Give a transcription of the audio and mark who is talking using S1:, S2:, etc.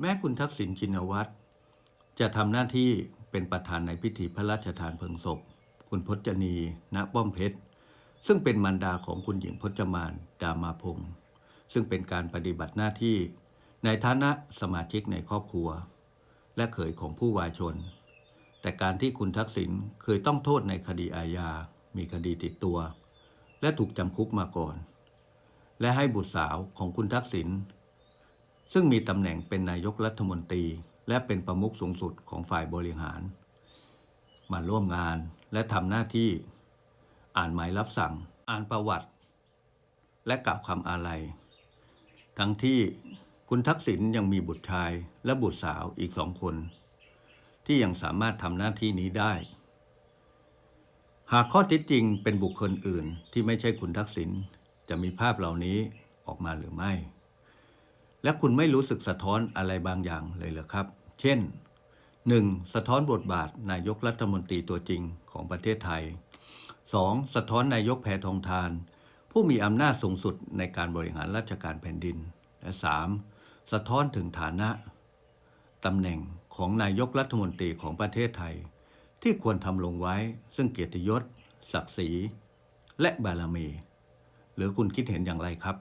S1: แม้คุณทักษิณชินวัตรจะทำหน้าที่เป็นประธานในพิธีพระราชทานเพลิงศพ คุณพจนี ณ ป้อมเพชร ซึ่งเป็นมารดาของคุณหญิงพจมาน ดามาพงศ์ซึ่งเป็นการปฏิบัติหน้าที่ในฐานะสมาชิกในครอบครัว และเขยของผู้วายชน แต่การที่คุณทักษิณเคยต้องโทษในคดีอาญา มีคดีติดตัว และถูกจำคุกมาก่อน และให้บุตรสาวของคุณทักษิณ ซึ่งมีตำแหน่งเป็นนายกรัฐมนตรี และเป็นประมุขสูงสุดของฝ่ายบริหาร มาร่วมงานและทำหน้าที่ อ่านหมายรับสั่ง อ่านประวัติ และกล่าวคำอาลัย ทั้งที่คุณทักษิณยังมีบุตรชายและบุตรสาวอีกสองคน ที่ยังสามารถทำหน้าที่นี้ได้ หากข้อเท็จจริงเป็นบุคคลอื่นที่ไม่ใช่คุณทักษิณจะมีภาพเหล่านี้ออกมาหรือไม่ และคุณไม่รู้สึกสะท้อนอะไรบางอย่างเลยเหรอครับ เช่น 1. สะท้อนบทบาทนายกรัฐมนตรีตัวจริงของประเทศไทย 2. สะท้อนนายกแพทองทาน ผู้มีอำนาจสูงสุดในการบริหารราชการแผ่นดิน และ 3. สะท้อนถึงฐานะตำแหน่งของนายกรัฐมนตรีของประเทศไทย ที่ควรทำลงไว้ ซึ่งเกียรติยศ ศักดิ์ศรี และบารมี หรือคุณคิดเห็นอย่างไรครับ